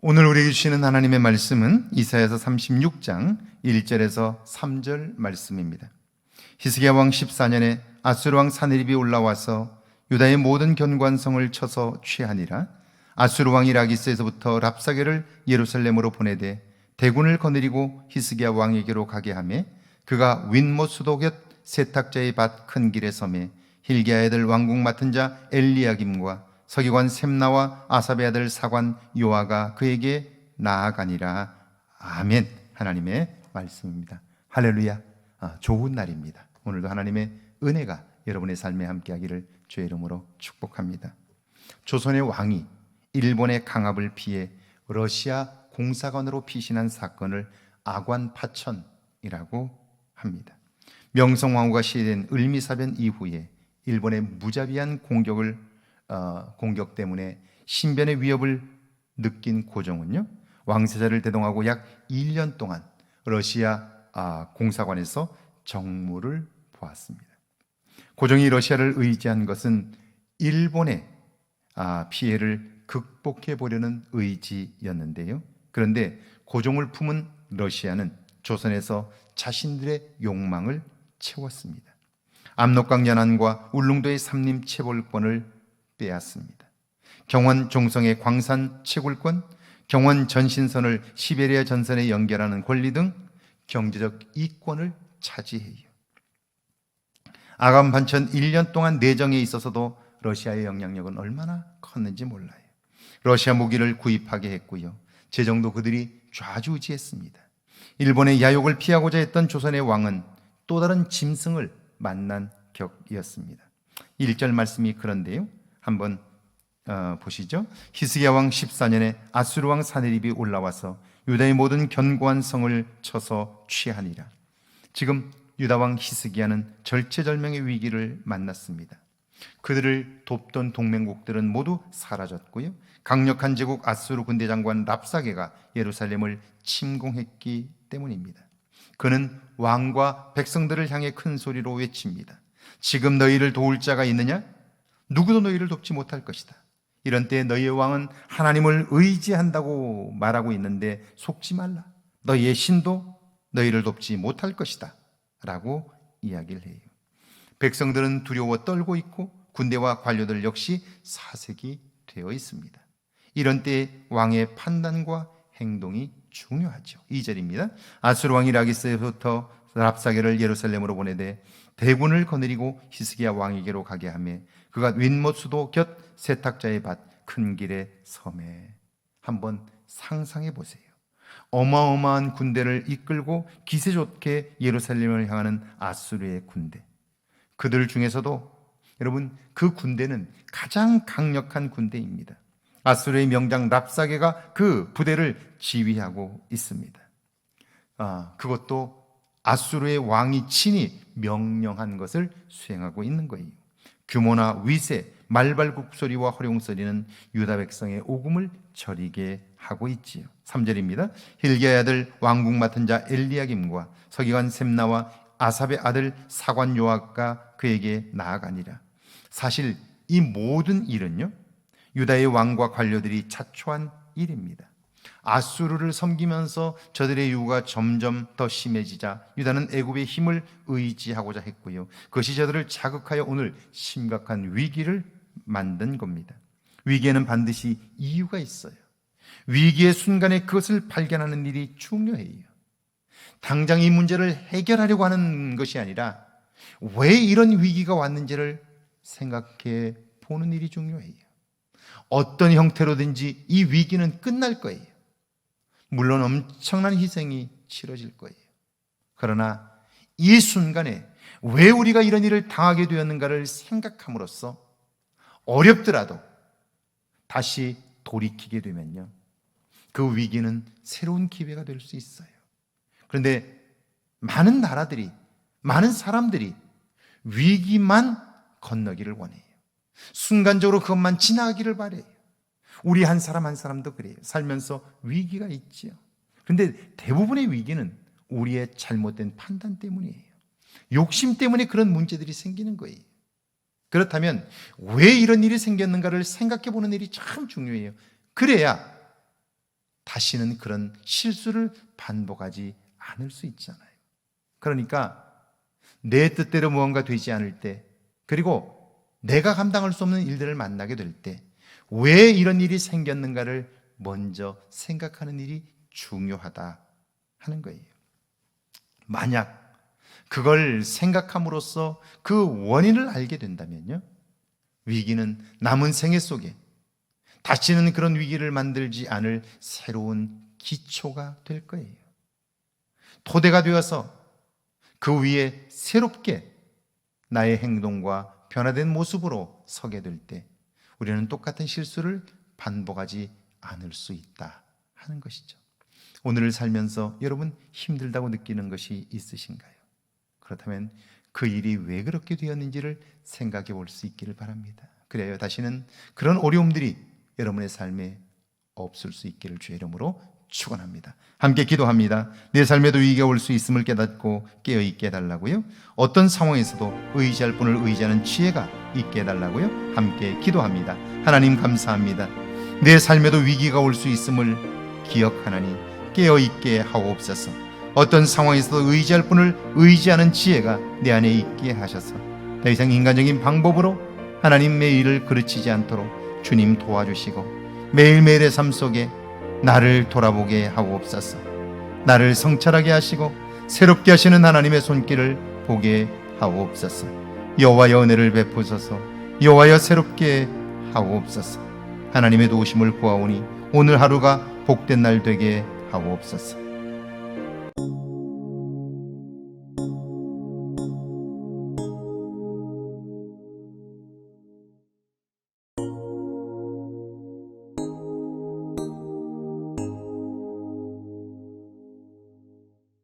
오늘 우리에게 주시는 하나님의 말씀은 이사야서 36장 1절에서 3절 말씀입니다. 히스기야 왕 14년에 아수르 왕 사네립이 올라와서 유다의 모든 견관성을 쳐서 취하니라 아수르 왕이 라기스에서부터 랍사게를 예루살렘으로 보내되 대군을 거느리고 히스기야 왕에게로 가게 하매 그가 윈못 수도 곁 세탁자의 밭 큰 길에 섬에 힐기야 애들 왕국 맡은 자 엘리야김과 서기관 셈나와 아삽의 아들 사관 요아가 그에게 나아가니라. 아멘. 하나님의 말씀입니다. 할렐루야. 아, 좋은 날입니다. 오늘도 하나님의 은혜가 여러분의 삶에 함께하기를 주의 이름으로 축복합니다. 조선의 왕이 일본의 강압을 피해 러시아 공사관으로 피신한 사건을 아관 파천이라고 합니다. 명성왕후가 시해된 을미사변 이후에 일본의 무자비한 공격을 어, 공격 때문에 신변의 위협을 느낀 고종은요 왕세자를 대동하고 약 1년 동안 러시아 아, 공사관에서 정무를 보았습니다. 고종이 러시아를 의지한 것은 일본의 아, 피해를 극복해 보려는 의지였는데요. 그런데 고종을 품은 러시아는 조선에서 자신들의 욕망을 채웠습니다. 압록강 연안과 울릉도의 삼림 채굴권을 빼앗습니다. 경원 종성의 광산 채굴권, 경원 전신선을 시베리아 전선에 연결하는 권리 등 경제적 이권을 차지해요. 아감 반천 1년 동안 내정에 있어서도 러시아의 영향력은 얼마나 컸는지 몰라요. 러시아 무기를 구입하게 했고요. 재정도 그들이 좌지우지했습니다. 일본의 야욕을 피하고자 했던 조선의 왕은 또 다른 짐승을 만난 격이었습니다. 1절 말씀이 그런데요. 한번 어, 보시죠. 히스기야 왕 14년에 아수르 왕 사네립이 올라와서 유다의 모든 견고한 성을 쳐서 취하니라. 지금 유다 왕 히스기야는 절체절명의 위기를 만났습니다. 그들을 돕던 동맹국들은 모두 사라졌고요. 강력한 제국 아수르 군대 장관 랍사게가 예루살렘을 침공했기 때문입니다. 그는 왕과 백성들을 향해 큰 소리로 외칩니다. 지금 너희를 도울 자가 있느냐? 누구도 너희를 돕지 못할 것이다. 이런 때 너희의 왕은 하나님을 의지한다고 말하고 있는데 속지 말라. 너희의 신도 너희를 돕지 못할 것이다. 라고 이야기를 해요. 백성들은 두려워 떨고 있고 군대와 관료들 역시 사색이 되어 있습니다. 이런 때 왕의 판단과 행동이 중요하죠. 2절입니다. 아수르 왕이 라기스에부터 랍사게를 예루살렘으로 보내되 대군을 거느리고 히스기야 왕에게로 가게 하며 그가 윈못 수도 곁 세탁자의 밭 큰 길의 섬에 한번 상상해 보세요. 어마어마한 군대를 이끌고 기세 좋게 예루살렘을 향하는 아수르의 군대. 그들 중에서도 여러분 그 군대는 가장 강력한 군대입니다. 아수르의 명장 랍사게가 그 부대를 지휘하고 있습니다. 아, 그것도 아수르의 왕이 친히 명령한 것을 수행하고 있는 거예요. 규모나 위세, 말발굽 소리와 허룡 소리는 유다 백성의 오금을 저리게 하고 있지요. 3절입니다. 힐기야의 아들 왕국 맡은 자 엘리야김과 서기관 셈나와 아삽의 아들 사관 요압과 그에게 나아가니라. 사실 이 모든 일은요. 유다의 왕과 관료들이 자초한 일입니다. 아수르를 섬기면서 저들의 유가 점점 더 심해지자 유다는 애굽의 힘을 의지하고자 했고요. 그것이 저들을 자극하여 오늘 심각한 위기를 만든 겁니다. 위기에는 반드시 이유가 있어요. 위기의 순간에 그것을 발견하는 일이 중요해요. 당장 이 문제를 해결하려고 하는 것이 아니라 왜 이런 위기가 왔는지를 생각해 보는 일이 중요해요. 어떤 형태로든지 이 위기는 끝날 거예요. 물론 엄청난 희생이 치러질 거예요. 그러나 이 순간에 왜 우리가 이런 일을 당하게 되었는가를 생각함으로써 어렵더라도 다시 돌이키게 되면요. 그 위기는 새로운 기회가 될 수 있어요. 그런데 많은 나라들이, 많은 사람들이 위기만 건너기를 원해요. 순간적으로 그것만 지나가기를 바래요. 우리 한 사람 한 사람도 그래요. 살면서 위기가 있지요. 그런데 대부분의 위기는 우리의 잘못된 판단 때문이에요. 욕심 때문에 그런 문제들이 생기는 거예요. 그렇다면 왜 이런 일이 생겼는가를 생각해 보는 일이 참 중요해요. 그래야 다시는 그런 실수를 반복하지 않을 수 있잖아요. 그러니까 내 뜻대로 무언가 되지 않을 때, 그리고 내가 감당할 수 없는 일들을 만나게 될 때, 왜 이런 일이 생겼는가를 먼저 생각하는 일이 중요하다 하는 거예요. 만약 그걸 생각함으로써 그 원인을 알게 된다면요. 위기는 남은 생애 속에 다시는 그런 위기를 만들지 않을 새로운 기초가 될 거예요. 토대가 되어서 그 위에 새롭게 나의 행동과 변화된 모습으로 서게 될 때 우리는 똑같은 실수를 반복하지 않을 수 있다 하는 것이죠. 오늘을 살면서 여러분 힘들다고 느끼는 것이 있으신가요? 그렇다면 그 일이 왜 그렇게 되었는지를 생각해 볼 수 있기를 바랍니다. 그래야 다시는 그런 어려움들이 여러분의 삶에 없을 수 있기를 주의 이름으로 축원합니다. 함께 기도합니다. 내 삶에도 위기가 올 수 있음을 깨닫고 깨어 있게 해달라고요. 어떤 상황에서도 의지할 분을 의지하는 지혜가 있게 해달라고요. 함께 기도합니다. 하나님 감사합니다. 내 삶에도 위기가 올 수 있음을 기억하나니 깨어 있게 하옵소서. 어떤 상황에서도 의지할 분을 의지하는 지혜가 내 안에 있게 하셔서 더 이상 인간적인 방법으로 하나님의 일을 그르치지 않도록 주님 도와주시고 매일매일의 삶 속에 나를 돌아보게 하옵소서. 나를 성찰하게 하시고 새롭게 하시는 하나님의 손길을 보게 하옵소서. 여호와의 은혜를 베푸소서. 여호와여 새롭게 하옵소서. 하나님의 도우심을 구하오니 오늘 하루가 복된 날 되게 하옵소서.